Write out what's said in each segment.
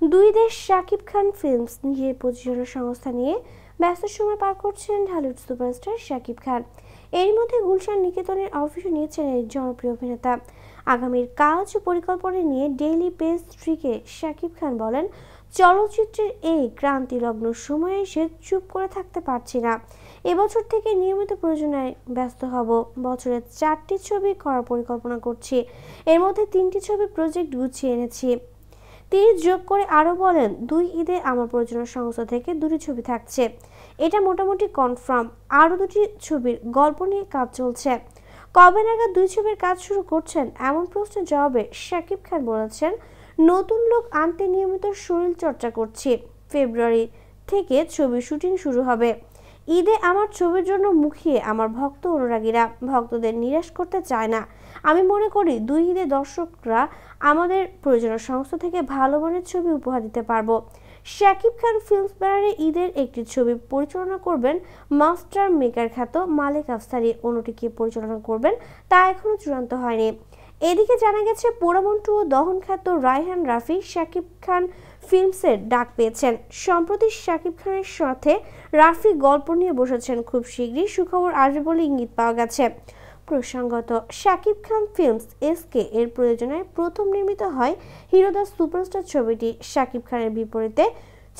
দুই দেশ শাকিব খান ফিল্মস নিজের প্রযোজনা সংস্থা নিয়ে ব্যস্ত সময় পার করছেন ঢালিউড সুপারস্টার শাকিব খান। এর মধ্যে গুলশান নিকেতনের অফিসও নিয়েছেন এই জনপ্রিয় অভিনেতা। আগামীর কাজ ও পরিকল্পনা নিয়ে ডেইলি পেজ স্ত্রীকে শাকিব খান বলেন, চলচ্চিত্রের এই ক্রান্তিলগ্ন সময়ে এসে চুপ করে থাকতে পারছি না। এবছর থেকে নিয়মিত প্রয়োজনায় ব্যস্ত হব। বছরে চারটি ছবি করার পরিকল্পনা করছি। এর মধ্যে তিনটি ছবি প্রজেক্ট গুছিয়ে এনেছি। তিনি যোগ করে আরও বলেন, দুই ঈদে আমার প্রযোজনা সংস্থা থেকে দুটি ছবি থাকছে। এটা মোটামুটি কনফার্ম। আরও দুটি ছবির গল্প নিয়ে কাজ চলছে। কবে নাগাদ দুই ছবির কাজ শুরু করছেন? এমন প্রশ্নের জবাবে শাকিব খান বলেছেন, নতুন লোক আনতে নিয়মিত শরীর চর্চা করছি। ফেব্রুয়ারি থেকে ছবি শুটিং শুরু হবে। ঈদে আমার ছবির জন্য মুখিয়ে আমার ভক্ত অনুরাগীরা ভক্তদের নিরাশ করতে চায় না। আমি মনে করি দুই ঈদে দর্শকরা আমাদের প্রয়োজনীয় সংস্থা থেকে ভালো মানের ছবি উপহার দিতে পারব। শাকিব খান ফিল্মস ব্যানারে ঈদের একটি ছবি পরিচালনা করবেন মাস্টার মেকার খ্যাত মালিক আফসারি। অন্যটিকে পরিচালনা করবেন তা এখনও চূড়ান্ত হয়নি। এদিকে জানা গেছে পোড়ামন্টু ও দহন খ্যাত রায়হান রাফি, শাকিব খান ফিল্মসের ডাক পেয়েছেন। সম্প্রতি শাকিব খানের সাথে রাফি গল্প নিয়ে বসেছেন খুব শীঘ্রই। সুখবর আসবে বলে ইঙ্গিত পাওয়া গেছে। প্রসঙ্গত, শাকিব খান ফিল্মস এসকে এর প্রয়োজনায় প্রথম নির্মিত হয় হিরোদাস সুপারস্টার ছবিটি। শাকিব খানের বিপরীতে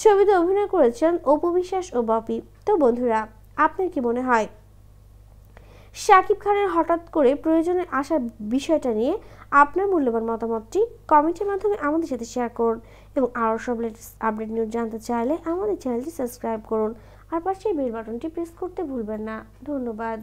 ছবিতে অভিনয় করেছেন অপু বিশ্বাস ও বপি তো বন্ধুরা, আপনার কি মনে হয়? শাকিব খানের হঠাৎ করে প্রয়োজনে আসার বিষয়টা নিয়ে আপনার মূল্যবান মতামতটি কমেন্টের মাধ্যমে আমাদের সাথে শেয়ার করুন এবং আরও সব লেটেস্ট আপডেট নিউজ জানতে চাইলে আমাদের চ্যানেলটি সাবস্ক্রাইব করুন। আর পাশে বেল বাটনটি প্রেস করতে ভুলবেন না। ধন্যবাদ।